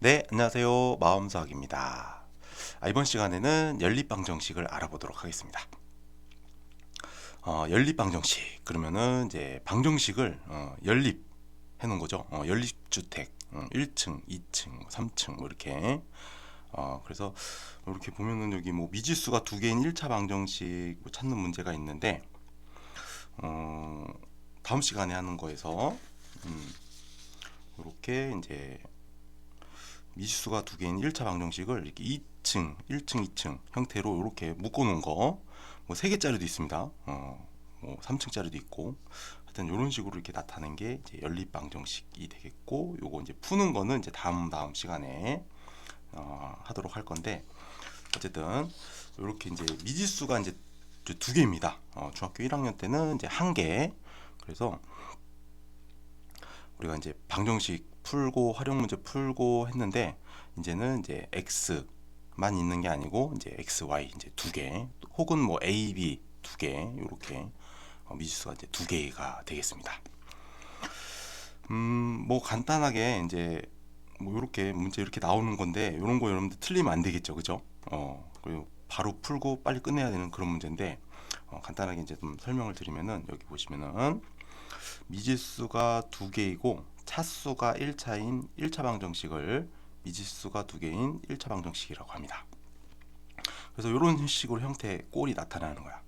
네, 안녕하세요. 마음수학입니다. 아, 이번 시간에는 연립방정식을 알아보도록 하겠습니다. 어, 연립방정식 그러면은 이제 방정식을 어, 연립 해놓은 거죠. 어, 연립주택 어, 1층, 2층, 3층 뭐 이렇게 어, 그래서 이렇게 보면은 여기 뭐 미지수가 두 개인 1차 방정식 뭐 찾는 문제가 있는데 어, 다음 시간에 하는 거에서 음, 이렇게 이제 미지수가 두 개인 1차 방정식을 이렇게 2층, 1층, 2층 형태로 이렇게 묶어 놓은 거, 뭐 3개짜리도 있습니다. 어, 뭐 3층짜리도 있고, 하여튼 이런 식으로 이렇게 나타낸 게 이제 연립 방정식이 되겠고, 요거 이제 푸는 거는 이제 다음 다음 시간에 어, 하도록 할 건데, 어쨌든 이렇게 이제 미지수가 이제 두 개입니다. 어, 중학교 1학년 때는 이제 한 개. 그래서 우리가 이제 방정식 풀고 활용 문제 풀고 했는데 이제는 이제 x만 있는 게 아니고 이제 x, y 이제 두 개, 혹은 뭐 a, b 두 개, 이렇게 어, 미지수가 이제 두 개가 되겠습니다. 음, 뭐 간단하게 이제 뭐 이렇게 문제 이렇게 나오는 건데 이런 거 여러분들 틀리면 안 되겠죠, 그죠? 어, 그리고 바로 풀고 빨리 끝내야 되는 그런 문제인데 어, 간단하게 이제 좀 설명을 드리면은 여기 보시면은 미지수가 두 개이고 차수가 1차인 1차 방정식을 미지수가 두 개인 1차 방정식이라고 합니다. 그래서 이런 식으로 형태의 꼴이 나타나는 거야.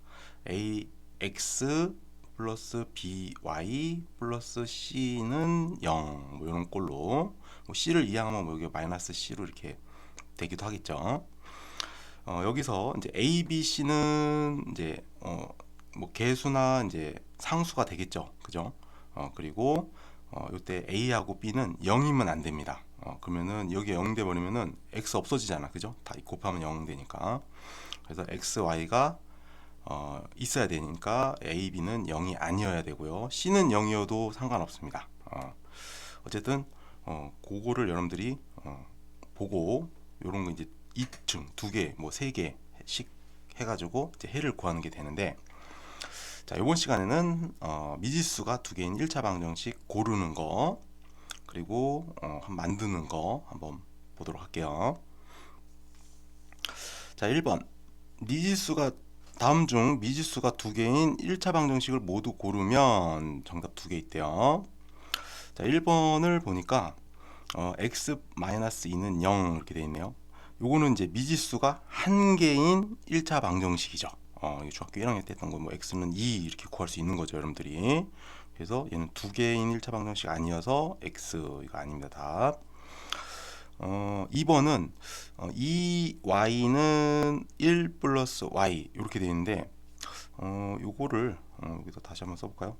ax 플러스 by 플러스 c는 0. 뭐 이런 꼴로 뭐 c를 이항하면 뭐 여기 마이너스 c로 이렇게 되기도 하겠죠. 어, 여기서 이제 a, b, c는 이제 어, 뭐 개수나 이제 상수가 되겠죠. 그죠? 어, 그리고 어, 이때 a하고 b는 0이면 안 됩니다. 어, 그러면은 여기 0돼 버리면은 x 없어지잖아. 그죠? 다 곱하면 0 되니까. 그래서 x, y가 어, 있어야 되니까 a, b는 0이 아니어야 되고요. c는 0이어도 상관없습니다. 어, 어쨌든 어, 그거를 여러분들이 어, 보고 요런 거 이제 2층, 두 개, 뭐세 개씩 해가지고 이제 해를 구하는 게 되는데 자, 이번 시간에는 어, 미지수가 두 개인 1차 방정식 고르는 거 그리고 어, 만드는 거 한번 보도록 할게요. 자, 1번 미지수가 다음 중 미지수가 두 개인 1차 방정식을 모두 고르면 정답 두 개 있대요. 자, 1번을 보니까 어, x-2는 0 이렇게 돼 있네요. 요거는 이제 미지수가 한 개인 1차 방정식이죠. 어, 중학교 1학년 때 했던 거 뭐 x는 2 이렇게 구할 수 있는 거죠, 여러분들이. 그래서 얘는 두 개인 1차 방정식 아니어서 x 이거 아닙니다. 답. 어, 2번은 어, 2y는 1 플러스 y 이렇게 되어 있는데 어, 요거를 어, 여기서 다시 한번 써볼까요?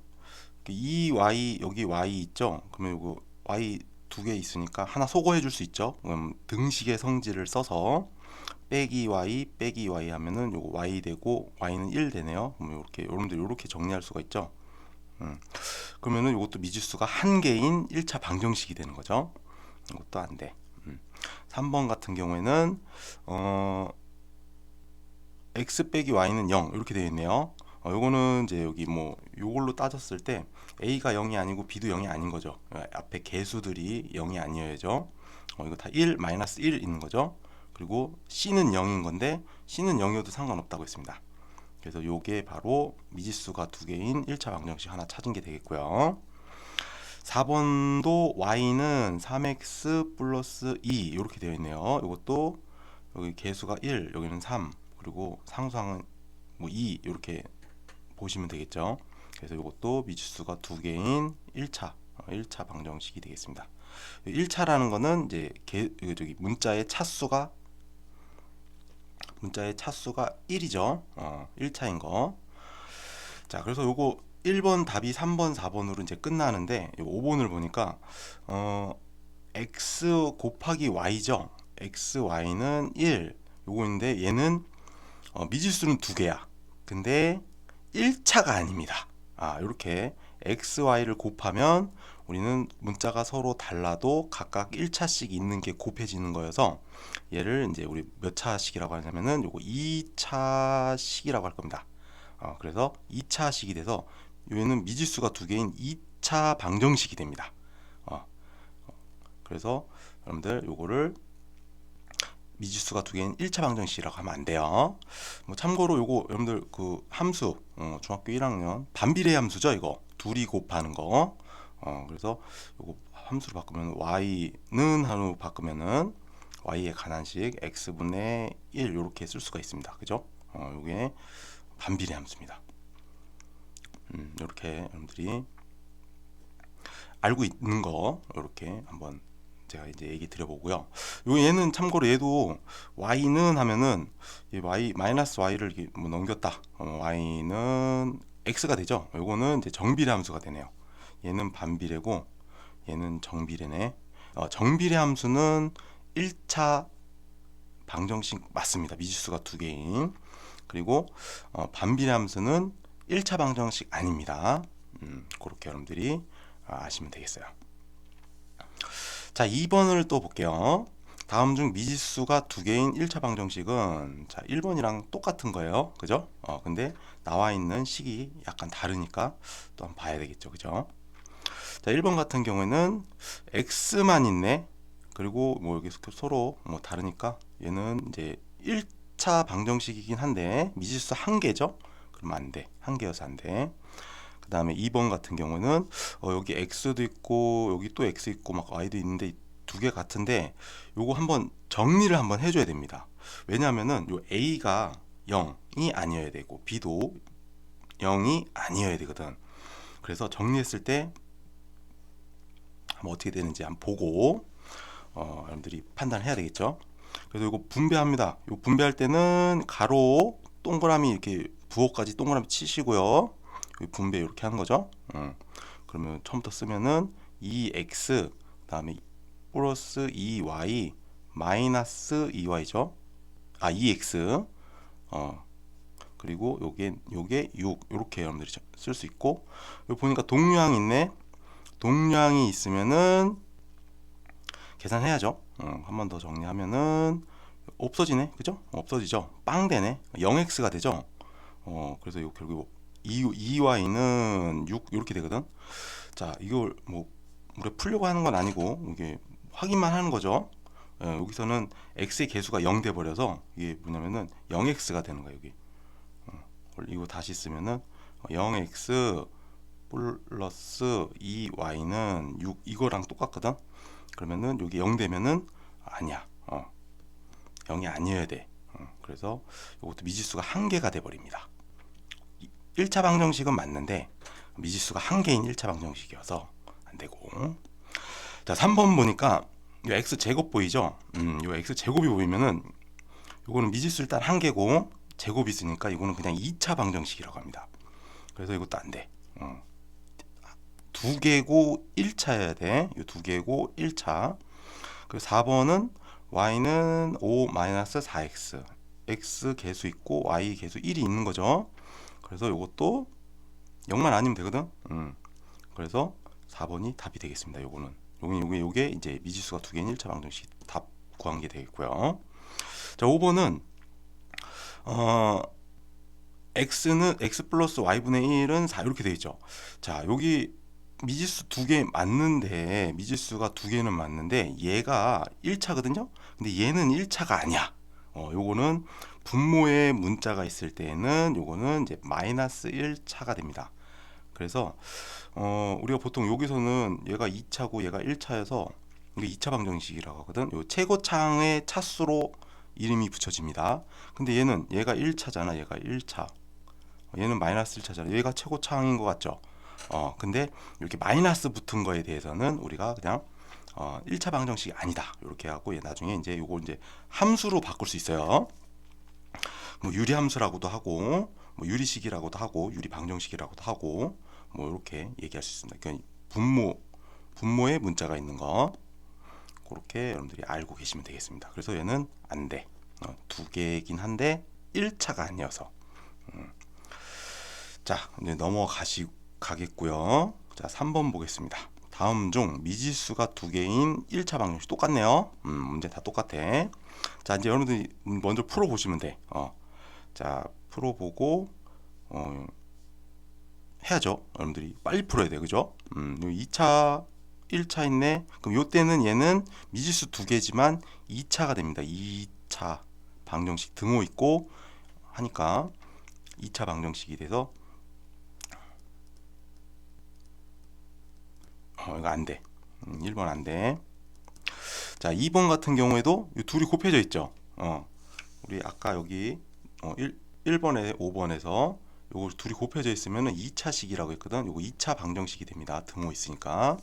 2y 여기 y 있죠? 그러면 요거 y 두 개 있으니까 하나 소거해 줄 수 있죠? 그럼 등식의 성질을 써서 빼기 y 빼기 y 하면은 요거 y 되고 y는 1 되네요. 이렇게 여러분들 이렇게 정리할 수가 있죠. 음. 그러면은 이것도 미지수가 한 개인 1차 방정식이 되는 거죠. 이것도 안 돼. 음. 3번 같은 경우에는 어 x 빼기 y는 0 이렇게 되어 있네요. 어, 요거는 이제 여기 뭐 요걸로 따졌을 때 a가 0이 아니고 b도 0이 아닌 거죠. 앞에 개수들이 0이 아니어야죠. 어, 이거 다 1, 마이너스 1 있는 거죠. 그리고 c는 0인 건데 c는 0이어도 상관없다고 했습니다. 그래서 요게 바로 미지수가 두 개인 1차 방정식 하나 찾은 게 되겠고요. 4번도 y는 3x 플러스 2 이렇게 되어 있네요. 이것도 여기 개수가 1, 여기는 3, 그리고 상수항은 뭐2 이렇게 보시면 되겠죠. 그래서 이것도 미지수가 두 개인 1차 1차 방정식이 되겠습니다. 1차라는 거는 이제 개, 저기 문자의 차수가 문자의 차수가 1이죠. 어, 1차인 거. 자, 그래서 요거 1번 답이 3번, 4번으로 이제 끝나는데 5번을 보니까 어, x 곱하기 y죠. x, y는 1. 요거인데 얘는 어, 미지수는 두 개야. 근데 1차가 아닙니다. 아, 이렇게 x, y를 곱하면 우리는 문자가 서로 달라도 각각 1차씩 있는 게 곱해지는 거여서 얘를 이제 우리 몇 차식이라고 하냐면은 요거 2차식이라고 할 겁니다. 어, 그래서 2차식이 돼서 얘는 미지수가 두 개인 2차 방정식이 됩니다. 어, 그래서 여러분들 요거를 미지수가 두 개인 1차 방정식이라고 하면 안 돼요. 뭐 참고로 요거 여러분들 그 함수 어, 중학교 1학년 반비례 함수죠 이거 둘이 곱하는 거. 어, 그래서 요거 함수로 바꾸면 y는 한로 바꾸면은 y에 관한식 x분의 1 이렇게 쓸 수가 있습니다. 그죠? 어, 요게 반비례 함수입니다. 음, 이렇게 여러분들이 알고 있는 거 이렇게 한번 제가 이제 얘기 드려보고요. 요 얘는 참고로 얘도 y는 하면은 이 y 마이너스 y를 뭐 넘겼다. 어, y는 x가 되죠. 요거는 이제 정비례 함수가 되네요. 얘는 반비례고 얘는 정비례네. 어, 정비례 함수는 1차 방정식 맞습니다. 미지수가 두 개인. 그리고 어, 반비례 함수는 1차 방정식 아닙니다. 음, 그렇게 여러분들이 아시면 되겠어요. 자, 2번을 또 볼게요. 다음 중 미지수가 두 개인 1차 방정식은 자, 1번이랑 똑같은 거예요. 그죠? 어, 근데 나와 있는 식이 약간 다르니까 또 한번 봐야 되겠죠. 그죠? 자, 1번 같은 경우에는 x만 있네. 그리고 뭐 여기 서로 뭐 다르니까 얘는 이제 1차 방정식이긴 한데 미지수 한 개죠. 그러면 안 돼. 한 개여서 안 돼. 그 다음에 2번 같은 경우는 어, 여기 x도 있고 여기 또 x 있고 막 y도 있는데 두 개 같은데 요거 한번 정리를 한번 해줘야 됩니다. 왜냐하면은 요 a가 0이 아니어야 되고 b도 0이 아니어야 되거든. 그래서 정리했을 때 한번 어떻게 되는지 한번 보고 어, 여러분들이 판단해야 되겠죠. 그래서 이거 분배합니다. 요 분배할 때는 가로 동그라미 이렇게 부호까지 동그라미 치시고요. 분배 이렇게 하는 거죠. 음. 그러면 처음부터 쓰면은 2x 그다음에 플러스 2y 마이너스 2y죠. 아 2x 어 그리고 요게 요게 6 이렇게 여러분들이 쓸 수 있고 여기 보니까 동류항 있네. 동류항이 있으면은 계산해야죠. 어, 한번 더 정리하면은 없어지네, 그죠? 없어지죠. 빵 되네. 0x가 되죠. 어 그래서 요 결국 2, 2y는 6 이렇게 되거든. 자, 이걸 뭐 우리가 풀려고 하는 건 아니고 이게 확인만 하는 거죠. 예, 여기서는 x의 개수가 0 돼 버려서 이게 뭐냐면은 0x가 되는 거야, 여기. 어, 이거 다시 쓰면은 0x 플러스 2y는 6 이거랑 똑같거든. 그러면은 여기 0 되면은 아니야. 어. 0이 아니어야 돼. 어, 그래서 이것도 미지수가 한 개가 돼 버립니다. 1차 방정식은 맞는데 미지수가 한 개인 1차 방정식이어서 안 되고. 자, 3번 보니까 이 x 제곱 보이죠? 음, 이 x 제곱이 보이면은 이거는 미지수 일단 한 개고 제곱이 있으니까 이거는 그냥 2차 방정식이라고 합니다. 그래서 이것도 안 돼. 어. 두 개고 1차여야 돼. 이 두 개고 1차. 그리고 4번은 y는 5-4x. x 개수 있고 y 개수 1이 있는 거죠. 그래서 이것도 0만 아니면 되거든. 음. 그래서 4번이 답이 되겠습니다. 요거는. 요게 요게 요게 이제 미지수가 두 개인 1차 방정식 답 구한 게 되겠고요. 자, 5번은 어 x는 x 플러스 y분의 1은 4 이렇게 되어 있죠. 자, 여기 미지수 두 개 맞는데 미지수가 두 개는 맞는데 얘가 1차거든요. 근데 얘는 1차가 아니야. 어, 요거는 분모에 문자가 있을 때는 요거는 이제 마이너스 1차가 됩니다. 그래서 어, 우리가 보통 여기서는 얘가 2차고 얘가 1차여서 이게 2차 방정식이라고 하거든. 요 최고창의 차수로 이름이 붙여집니다. 근데 얘는 얘가 1차잖아. 얘가 1차. 얘는 마이너스 1차잖아. 얘가 최고창인 것 같죠? 어, 근데 이렇게 마이너스 붙은 거에 대해서는 우리가 그냥 어, 1차 방정식이 아니다. 이렇게 하고 나중에 이제 요거 이제 함수로 바꿀 수 있어요. 뭐 유리 함수라고도 하고 뭐 유리식이라고도 하고 유리 방정식이라고도 하고 뭐 이렇게 얘기할 수 있습니다. 그러니까 분모 분모에 문자가 있는 거 그렇게 여러분들이 알고 계시면 되겠습니다. 그래서 얘는 안 돼. 어, 두 개이긴 한데 1차가 아니어서. 음. 자, 이제 넘어가시 가겠고요. 자, 3번 보겠습니다. 다음 중 미지수가 두 개인 1차 방정식 똑같네요. 음, 문제 다 똑같아. 자, 이제 여러분들이 먼저 풀어 보시면 돼. 어. 자, 풀어 보고 어, 해야죠. 여러분들이 빨리 풀어야 돼. 그죠? 음, 2차 1차 있네. 그럼 요때는 얘는 미지수 두 개지만 2차가 됩니다. 2차 방정식 등호 있고 하니까 2차 방정식이 돼서 어, 이거 안 돼. 음, 1번 안 돼. 자, 2번 같은 경우에도 이 둘이 곱해져 있죠. 어. 우리 아까 여기 어, 1, 1번에 5번에서 요거 둘이 곱해져 있으면은 2차식이라고 했거든. 요거 2차 방정식이 됩니다. 등호 있으니까.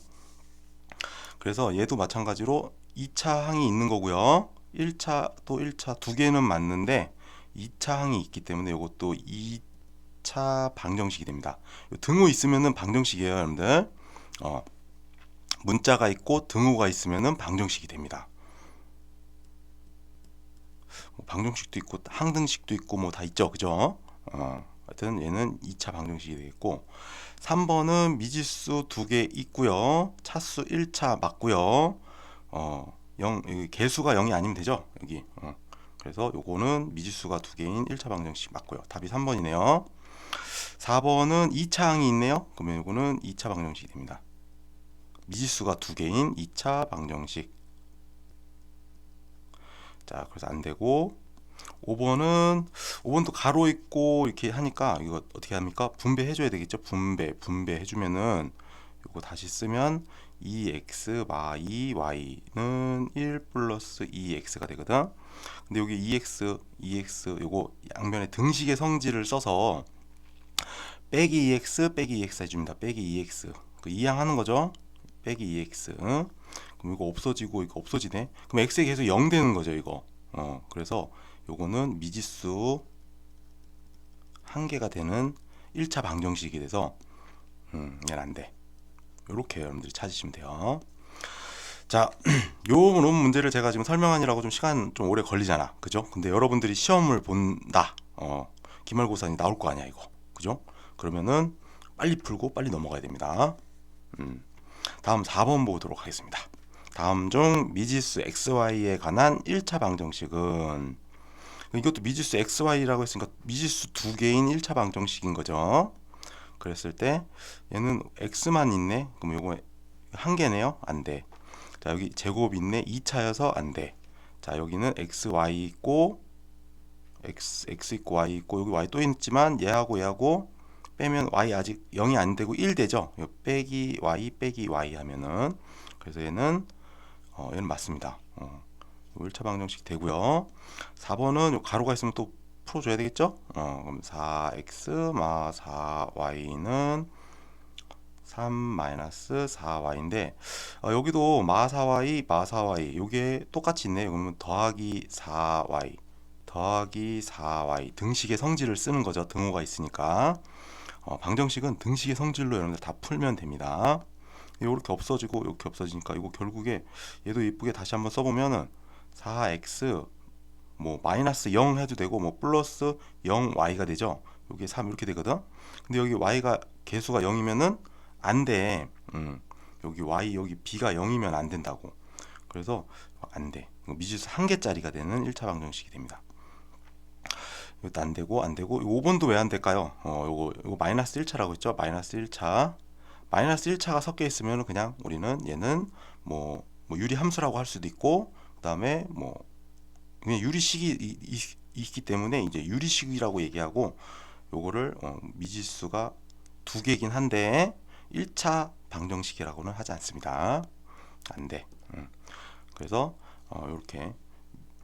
그래서 얘도 마찬가지로 2차 항이 있는 거고요. 1차 또 1차 두 개는 맞는데 2차 항이 있기 때문에 요것도 2차 방정식이 됩니다. 요 등호 있으면은 방정식이에요, 여러분들. 어. 문자가 있고 등호가 있으면은 방정식이 됩니다. 뭐 방정식도 있고 항등식도 있고 뭐 다 있죠. 그죠? 어. 하여튼 얘는 2차 방정식이 되겠고 3번은 미지수 두 개 있고요. 차수 1차 맞고요. 어, 0 여기 개수가 0이 아니면 되죠. 여기. 어. 그래서 요거는 미지수가 두 개인 1차 방정식 맞고요. 답이 3번이네요. 4번은 2차 항이 있네요. 그러면 요거는 2차 방정식이 됩니다. 미지수가 두 개인 2차 방정식. 자, 그래서 안 되고 5번은 5번도 가로 있고 이렇게 하니까 이거 어떻게 합니까? 분배해 줘야 되겠죠? 분배. 분배해 주면은 요거 다시 쓰면 2x y y는 1 플러스 2x가 되거든. 근데 여기 2x 2x 요거 양변에 등식의 성질을 써서 빼기 2x 빼기 2x 해줍니다. 빼기 2x 그 이항하는 거죠. 빼기 2x 그럼 이거 없어지고 이거 없어지네. 그럼 x에 계속 0 되는 거죠 이거. 어 그래서 요거는 미지수 한 개가 되는 1차 방정식이 돼서 음, 얘는 안 돼. 요렇게 여러분들이 찾으시면 돼요. 자, 요 문제를 제가 지금 설명하느라고 좀 시간 좀 오래 걸리잖아. 그죠? 근데 여러분들이 시험을 본다. 어, 기말고사니 나올 거 아니야, 이거. 그죠? 그러면은 빨리 풀고 빨리 넘어가야 됩니다. 음. 다음 4번 보도록 하겠습니다. 다음 중 미지수 xy에 관한 1차 방정식은 이것도 미지수 xy라고 했으니까 미지수 두 개인 1차 방정식인 거죠. 그랬을 때 얘는 x만 있네. 그럼 요거 한 개네요. 안 돼. 자, 여기 제곱 있네. 2차여서 안 돼. 자, 여기는 x y 있고 x x 있고 y 있고 여기 y 또 있지만 얘하고 얘하고 빼면 y 아직 0이 안 되고 1 되죠. 요 빼기 y 빼기 y 하면은 그래서 얘는 어, 얘는 맞습니다. 어. 1차 방정식 되고요. 4번은 요 가로가 있으면 또 풀어줘야 되겠죠? 어, 그럼 4x 마 4y는 3 마이너스 4y인데 어, 여기도 마 4y 마 4y 요게 똑같이 있네요. 그러면 더하기 4y 더하기 4y 등식의 성질을 쓰는 거죠. 등호가 있으니까 어, 방정식은 등식의 성질로 여러분들 다 풀면 됩니다. 이렇게 없어지고 이렇게 없어지니까 이거 결국에 얘도 이쁘게 다시 한번 써보면은 4x 뭐 마이너스 0 해도 되고 뭐 플러스 0y가 되죠. 여기 3 이렇게 되거든. 근데 여기 y가 개수가 0이면은 안 돼. 음. 여기 y 여기 b가 0이면 안 된다고. 그래서 안 돼. 미지수 한 개짜리가 되는 1차 방정식이 됩니다. 이것도 안 되고 안 되고 5번도 왜 안 될까요? 어, 요거 요거 마이너스 1차라고 했죠. 마이너스 1차. 마이너스 1차가 섞여 있으면 그냥 우리는 얘는 뭐, 뭐 유리 함수라고 할 수도 있고 그다음에 뭐 그냥 유리식이 이, 이, 있기 때문에 이제 유리식이라고 얘기하고 요거를 어, 미지수가 두 개긴 한데 1차 방정식이라고는 하지 않습니다. 안 돼. 음. 그래서 어, 이렇게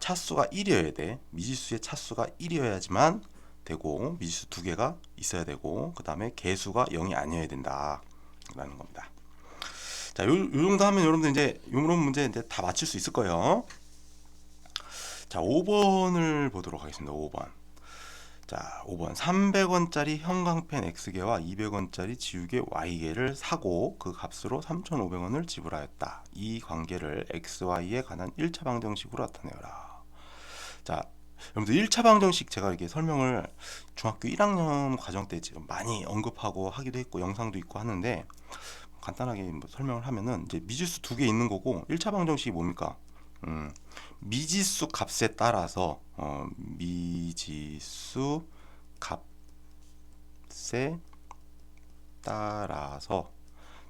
차수가 1이어야 돼. 미지수의 차수가 1이어야지만 되고 미지수 두 개가 있어야 되고 그 다음에 개수가 0이 아니어야 된다. 라는 겁니다. 자, 요, 요 정도 하면 여러분들 이제 요런 문제 이제 다 맞출 수 있을 거예요. 자, 5번을 보도록 하겠습니다. 5번. 자, 5번. 300원짜리 형광펜 X개와 200원짜리 지우개 Y개를 사고 그 값으로 3,500원을 지불하였다. 이 관계를 XY에 관한 1차 방정식으로 나타내어라. 자, 여러분들 1차 방정식 제가 이렇게 설명을 중학교 1학년 과정 때 지금 많이 언급하고 하기도 했고 영상도 있고 하는데 간단하게 뭐 설명을 하면은 이제 미지수 두 개 있는 거고 1차 방정식이 뭡니까? 음, 미지수 값에 따라서 어, 미지수 값에 따라서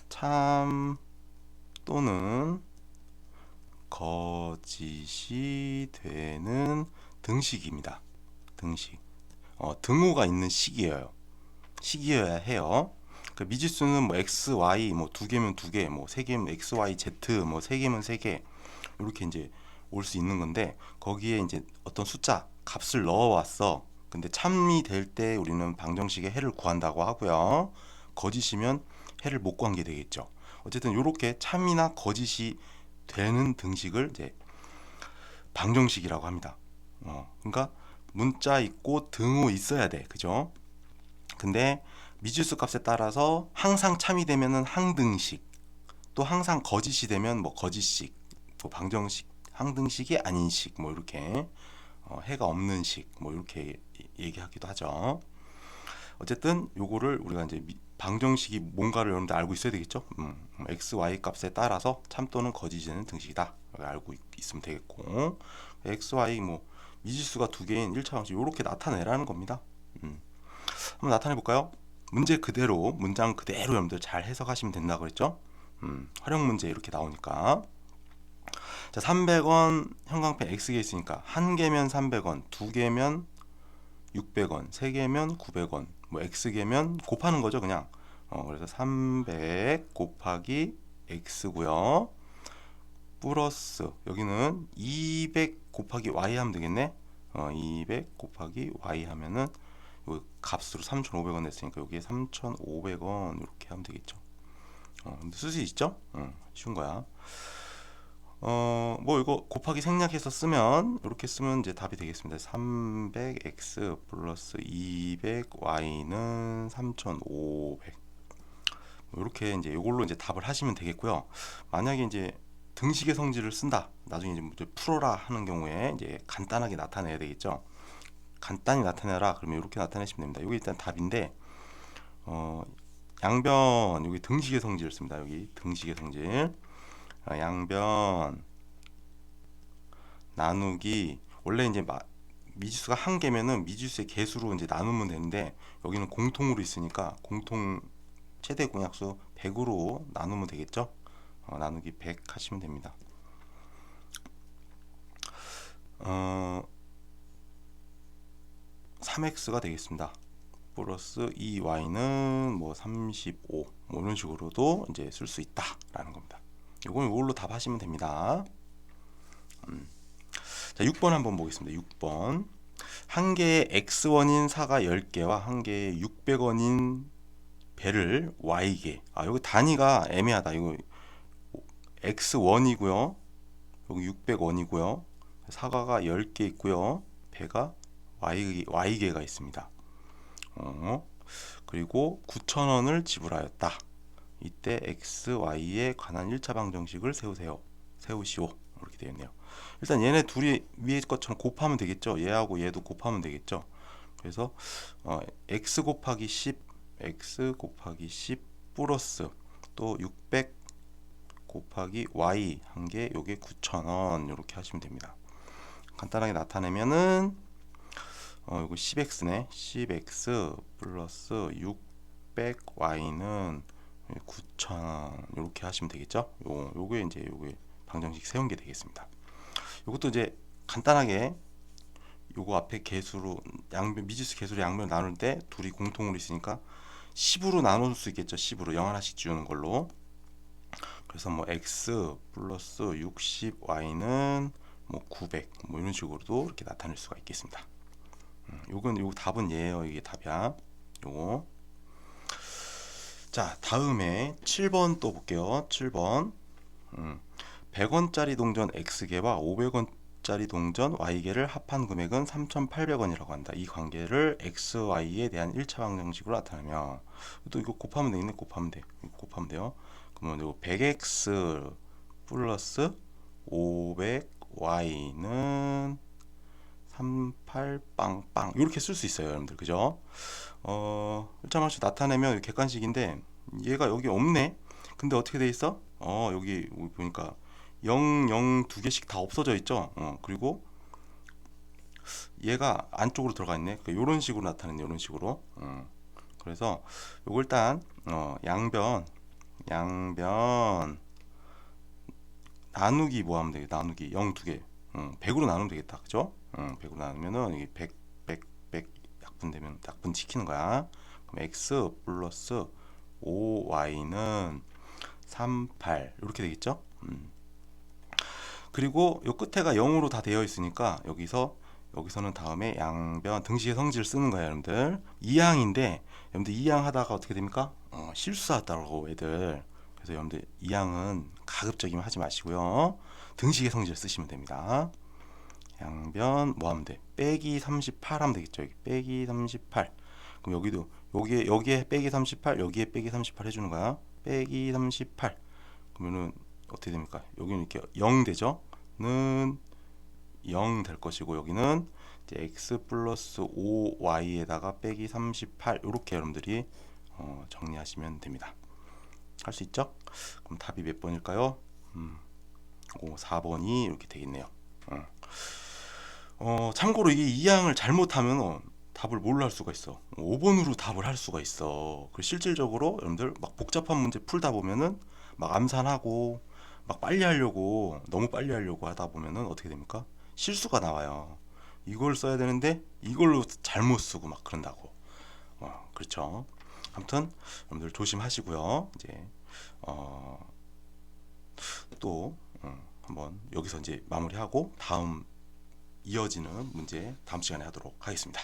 참 또는 거짓이 되는 등식입니다. 등식. 어, 등호가 있는 식이에요. 식이어야 해요. 그 미지수는 뭐 x, y 뭐 두 개면 두 개, 뭐 세 개면 x, y, z 뭐 세 개면 세 개. 이렇게 이제 올 수 있는 건데 거기에 이제 어떤 숫자 값을 넣어 왔어. 근데 참이 될 때 우리는 방정식의 해를 구한다고 하고요. 거짓이면 해를 못 구한 게 되겠죠. 어쨌든 이렇게 참이나 거짓이 되는 등식을 이제 방정식이라고 합니다. 어, 그러니까 문자 있고 등호 있어야 돼, 그죠? 근데 미지수 값에 따라서 항상 참이 되면은 항등식, 또 항상 거짓이 되면 뭐 거짓식, 뭐 방정식, 항등식이 아닌 식, 뭐 이렇게 어, 해가 없는 식, 뭐 이렇게 얘기하기도 하죠. 어쨌든 요거를 우리가 이제 미- 방정식이 뭔가를 여러분들 알고 있어야 되겠죠. 음, x, y 값에 따라서 참 또는 거짓이 되는 등식이다. 알고 있, 있으면 되겠고 x, y 뭐 미지수가 두 개인 1차 방식 이렇게 나타내라는 겁니다. 음. 한번 나타내 볼까요? 문제 그대로 문장 그대로 여러분들 잘 해석하시면 된다 그랬죠? 음, 활용 문제 이렇게 나오니까 자 300원 형광펜 X개 있으니까 한 개면 300원, 두 개면 600원, 세 개면 900원, 뭐 X개면 곱하는 거죠 그냥 어, 그래서 300 곱하기 X고요 플러스 여기는 200 곱하기 Y 하면 되겠네 어, 200 곱하기 Y 하면은 요 값으로 3,500원 냈으니까 여기에 3,500원 이렇게 하면 되겠죠. 어, 근데 쓸 수 있죠? 어, 쉬운 거야. 어, 뭐 이거 곱하기 생략해서 쓰면 이렇게 쓰면 이제 답이 되겠습니다. 300x 플러스 200y는 3,500. 뭐 이렇게 이제 이걸로 이제 답을 하시면 되겠고요. 만약에 이제 등식의 성질을 쓴다. 나중에 이제 뭐 풀어라 하는 경우에 이제 간단하게 나타내야 되겠죠. 간단히 나타내라 그러면 이렇게 나타내시면 됩니다. 여기 일단 답인데 어, 양변 여기 등식의 성질을 씁니다. 여기 등식의 성질 아, 양변 나누기 원래 이제 마, 미지수가 한 개면은 미지수의 개수로 이제 나누면 되는데 여기는 공통으로 있으니까 공통 최대 공약수 100으로 나누면 되겠죠? 어, 나누기 100 하시면 됩니다. 어, 3x가 되겠습니다. 플러스 2y는 뭐 35, 뭐 이런 식으로도 이제 쓸 수 있다라는 겁니다. 이건 이걸로 답하시면 됩니다. 음. 자, 6번 한번 보겠습니다. 6번. 한 개의 x1인 사가 10개와 한 개의 600원인 배를 y개. 아, 여기 단위가 애매하다. 이거 x1이고요. 여기 600원이고요. 사과가 10개 있고요. 배가 y, y개가 있습니다. 어, 그리고 9,000원을 지불하였다. 이때 x, y에 관한 1차 방정식을 세우세요. 세우시오. 이렇게 되어 있네요. 일단 얘네 둘이 위에 것처럼 곱하면 되겠죠. 얘하고 얘도 곱하면 되겠죠. 그래서 어, x 곱하기 10, x 곱하기 10 플러스 또 600 곱하기 y 한 개 요게 9,000원 이렇게 하시면 됩니다. 간단하게 나타내면은 어, 이거 10x네. 10x 플러스 600y는 9,000원 이렇게 하시면 되겠죠? 요 요게 이제 요게 방정식 세운 게 되겠습니다. 요것도 이제 간단하게 요거 앞에 개수로 양변 미지수 개수로 양변 나눌 때 둘이 공통으로 있으니까 10으로 나눌 수 있겠죠. 10으로 0 하나씩 지우는 걸로. 그래서 뭐 x 플러스 60y는 뭐 900 뭐 이런 식으로도 이렇게 나타낼 수가 있겠습니다. 음, 요건 요 답은 얘예요. 이게 답이야. 요거. 자, 다음에 7번 또 볼게요. 7번. 음, 100원짜리 동전 X개와 500원짜리 동전 Y개를 합한 금액은 3,800원이라고 한다. 이 관계를 X, Y에 대한 1차 방정식으로 나타내면 또 이거 곱하면 되겠네. 곱하면 돼. 곱하면 돼요. 그러면 이거 100X 플러스 500Y는 38빵빵 이렇게 쓸 수 있어요 여러분들 그죠 어 1차 방식 나타내면 객관식인데 얘가 여기 없네 근데 어떻게 돼 있어 어 여기 보니까 0, 0 두 개씩 다 없어져 있죠 어 그리고 얘가 안쪽으로 들어가 있네 그러니까 이런 식으로 나타내네 이런 식으로 어. 그래서 요거 일단 어, 양변 양변 나누기 뭐 하면 되겠다. 나누기 0 두 개. 응, 100으로 나누면 되겠다. 그죠? 응, 100으로 나누면은 이게 100 100 100 약분되면 약분 지키는 거야. 그럼 x 플러스 5y는 38 이렇게 되겠죠? 음. 그리고 요 끝에가 0으로 다 되어 있으니까 여기서 여기서는 다음에 양변 등식의 성질을 쓰는 거예요, 여러분들. 2항인데 여러분들 2항 하다가 어떻게 됩니까? 어, 실수하다고 애들. 그래서 여러분들 2항은 가급적이면 하지 마시고요. 등식의 성질을 쓰시면 됩니다. 양변 뭐 하면 돼? 빼기 38 하면 되겠죠. 여기 빼기 38. 그럼 여기도 여기에 여기에 빼기 38, 여기에 빼기 38 해주는 거야. 빼기 38. 그러면은 어떻게 됩니까? 여기는 이렇게 0 되죠? 는 0 될 것이고 여기는 x 플러스 5y에다가 빼기 38 이렇게 여러분들이 어, 정리하시면 됩니다. 할 수 있죠? 그럼 답이 몇 번일까요? 음, 오, 4번이 이렇게 되겠네요. 어. 어, 참고로 이게 이 항을 잘못하면 어, 답을 뭘로 할 수가 있어. 5번으로 답을 할 수가 있어. 그 실질적으로 여러분들 막 복잡한 문제 풀다 보면은 막 암산하고 막 빨리 하려고 너무 빨리 하려고 하다 보면은 어떻게 됩니까? 실수가 나와요. 이걸 써야 되는데 이걸로 잘못 쓰고 막 그런다고. 어, 그렇죠. 아무튼 여러분들 조심하시고요. 이제 어, 또 음, 한번 여기서 이제 마무리하고 다음 이어지는 문제 다음 시간에 하도록 하겠습니다.